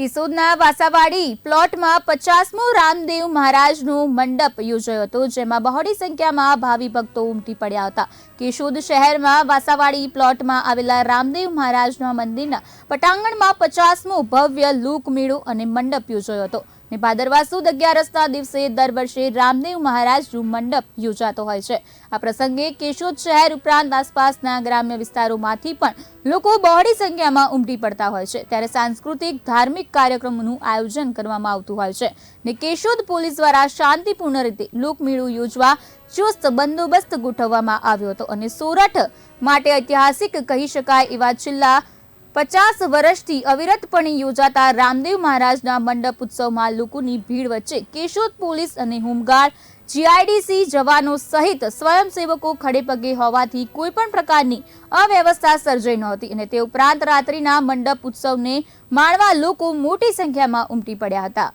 કિશોરના વાસાવાડી પ્લોટમાં પચાસમો રામદેવ મહારાજનું મંડપ યોજાયો હતો, જેમાં બહોળી સંખ્યામાં ભાવિ ભક્તો ઉમટી પડ્યા હતા. કિશોદ શહેરમાં વાસાવાડી પ્લોટમાં આવેલા રામદેવ મહારાજના મંદિરના પટાંગણમાં પચાસમો ભવ્ય લૂક મેળો અને મંડપ યોજાયો હતો. ને ભાદરવા સુદ અગિયારસના દિવસે દર વર્ષે રામદેવ મહારાજનું મંડપ યોજાતો હોય છે. આ પ્રસંગે કેશોદ શહેર ઉપરાંત આસપાસના ગ્રામ્ય વિસ્તારોમાંથી પણ લોકો બહોળી સંખ્યામાં ઉમટી પડતા હોય છે. ત્યારે સાંસ્કૃતિક, ધાર્મિક કાર્યક્રમોનું આયોજન કરવામાં આવતું હોય છે ને કેશોદ પોલીસ દ્વારા શાંતિપૂર્ણ રીતે લોકમેળો યોજવા ચુસ્ત બંદોબસ્ત ગોઠવવામાં આવ્યો હતો. અને સોરઠ માટે ઐતિહાસિક કહી શકાય એવા છેલ્લા પચાસ વર્ષથી અવિરતપણે યોજાતા રામદેવ મહારાજના મંડપ ઉત્સવમાં લોકોની ભીડ વચ્ચે કેશોદ પોલીસ અને હોમગાર્ડ, જીઆઈડીસી જવાનો સહિત સ્વયંસેવકો ખડેપગે હોવાથી કોઈ પણ પ્રકારની અવ્યવસ્થા સર્જાઈ નહોતી અને તે ઉપરાંત રાત્રિના મંડપ ઉત્સવને માણવા લોકો મોટી સંખ્યામાં ઉમટી પડ્યા હતા.